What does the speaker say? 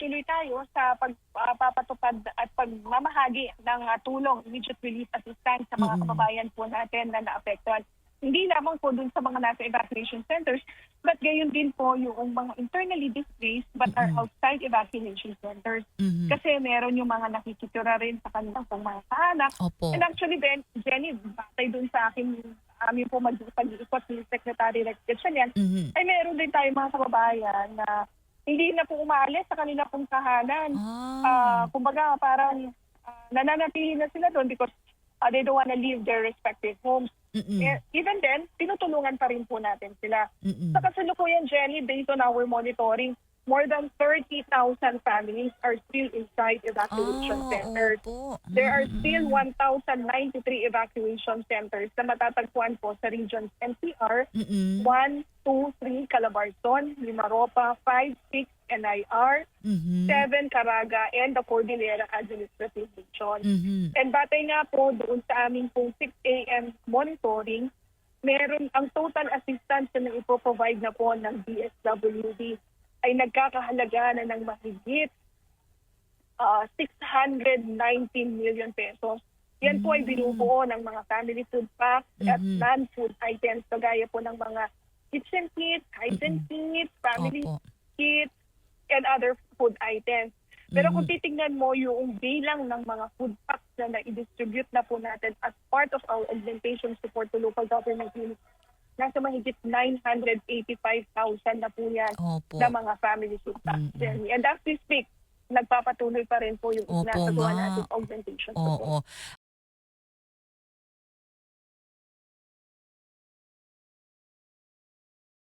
tuloy-tuloy tayo sa pagpapatupad at pagmamahagi ng ah, tulong, immediate relief assistance sa mga kababayan po natin na naapektuhan. Hindi lamang po dun sa mga nasa evacuation centers, but gayon din po yung mga internally displaced but are outside evacuation centers. Mhm. Kasi meron yung mga nakikitira rin sa kanilang pong mga kaanak. Opo. And actually, Ben, Jenny, batay dun sa akin, amin po mag- pag-iikot ni Secretary Rex Gatchalian, Mhm. ay meron din tayong mga kababayan na hindi na po umaalis sa kanila pong tahanan. Ah. Ah, kumbaga, parang ah, nananatili na sila doon because ah, they don't wanna leave their respective homes. Mm-mm. Eh, even then, tinutulungan pa rin po natin sila. Mm-mm. Sa kasalukuyan, Jenny, based on our monitoring, more than 30,000 families are still inside evacuation Ah, centers. opo. There are still 1,093 evacuation centers na matatagpuan po sa regions NCR, Mm-mm. 1, 2, 3 Calabarzon, Limaropa, 5, 6 NIR, Mhm. 7 Caraga, and the Cordillera Administrative Region. Mhm. And batay nga po doon sa aming pong 6 a.m. monitoring, meron ang total assistance na ipoprovide na po ng DSWD ay nagkakahalaga na ng mahigit ah, 619 million pesos. Yan po ay binubuo ng mga family food packs at Mhm. non-food items kagaya po ng mga kitchen kits, hygiene kits, family Opo. kits, and other food items. Pero kung titingnan mo yung bilang ng mga food packs na na-distribute na po natin as part of our augmentation support to local government units, nasa mahigit 985,000 na po yan Opo. na mga family food packs. Mm-mm. Jenny. And as we speak, nagpapatuloy pa rin po yung Opo nasa gawa nga. natin augmentation support. Oo.